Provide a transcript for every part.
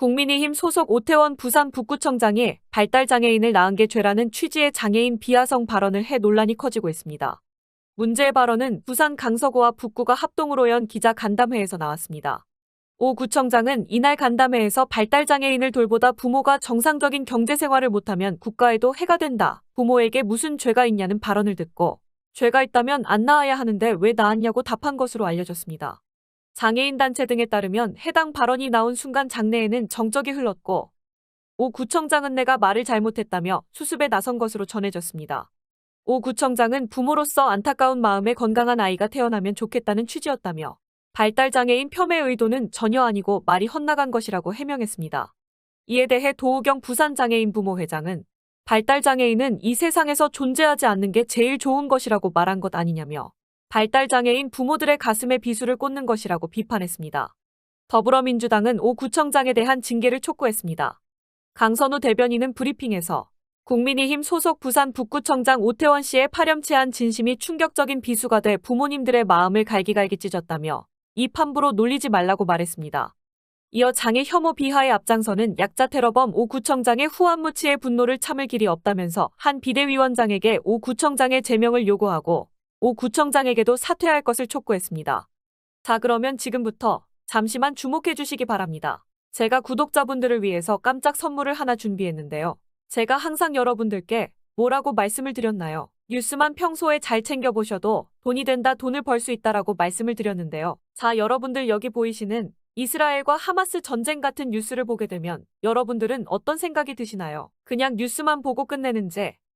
국민의힘 소속 오태원 부산 북구청장이 발달장애인을 낳은 게 죄라는 취지의 장애인 비하성 발언을 해 논란이 커지고 있습니다. 문제의 발언은 부산 강서구와 북구가 합동으로 연 기자 간담회에서 나왔습니다. 오 구청장은 이날 간담회에서 발달장애인을 돌보다 부모가 정상적인 경제생활을 못하면 국가에도 해가 된다. 부모에게 무슨 죄가 있냐는 발언을 듣고 죄가 있다면 안 낳아야 하는데 왜 낳았냐고 답한 것으로 알려졌습니다. 장애인 단체 등에 따르면 해당 발언이 나온 순간 장내에는 정적이 흘렀고 오 구청장은 내가 말을 잘못했다며 수습에 나선 것으로 전해졌습니다. 오 구청장은 부모로서 안타까운 마음에 건강한 아이가 태어나면 좋겠다는 취지였다며 발달장애인 폄훼 의도는 전혀 아니고 말이 헛나간 것이라고 해명했습니다. 이에 대해 도우경 부산장애인 부모회장은 발달장애인은 이 세상에서 존재하지 않는 게 제일 좋은 것이라고 말한 것 아니냐며 발달장애인 부모들의 가슴에 비수를 꽂는 것이라고 비판했습니다. 더불어민주당은 오 구청장에 대한 징계를 촉구했습니다. 강선우 대변인은 브리핑에서 국민의힘 소속 부산 북구청장 오태원 씨의 파렴치한 진심이 충격적인 비수가 돼 부모님들의 마음을 갈기갈기 찢었다며 이 판부로 놀리지 말라고 말했습니다. 이어 장애 혐오 비하의 앞장서는 약자 테러범 오 구청장의 후한무치의 분노를 참을 길이 없다면서 한 비대위원장에게 오 구청장의 제명을 요구하고 오 구청장에게도 사퇴할 것을 촉구했습니다. 자 그러면 지금부터 잠시만 주목해 주시기 바랍니다. 제가 구독자분들을 위해서 깜짝 선물을 하나 준비했는데요. 제가 항상 여러분들께 뭐라고 말씀을 드렸나요? 뉴스만 평소에 잘 챙겨보셔도 돈이 된다, 돈을 벌 수 있다라고 말씀을 드렸는데요. 자, 여러분들 여기 보이시는 이스라엘과 하마스 전쟁 같은 뉴스를 보게 되면 여러분들은 어떤 생각이 드시나요? 그냥 뉴스만 보고 끝내는지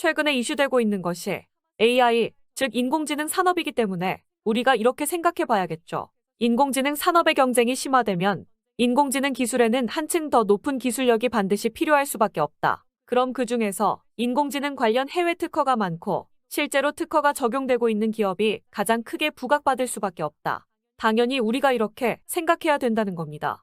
최근에 이슈되고 있는 것이 AI 즉 인공지능 산업이기 때문에 우리가 이렇게 생각해 봐야겠죠. 인공지능 산업의 경쟁이 심화되면 인공지능 기술에는 한층 더 높은 기술력이 반드시 필요할 수밖에 없다. 그럼 그 중에서 인공지능 관련 해외 특허가 많고 실제로 특허가 적용되고 있는 기업이 가장 크게 부각받을 수밖에 없다. 당연히 우리가 이렇게 생각해야 된다는 겁니다.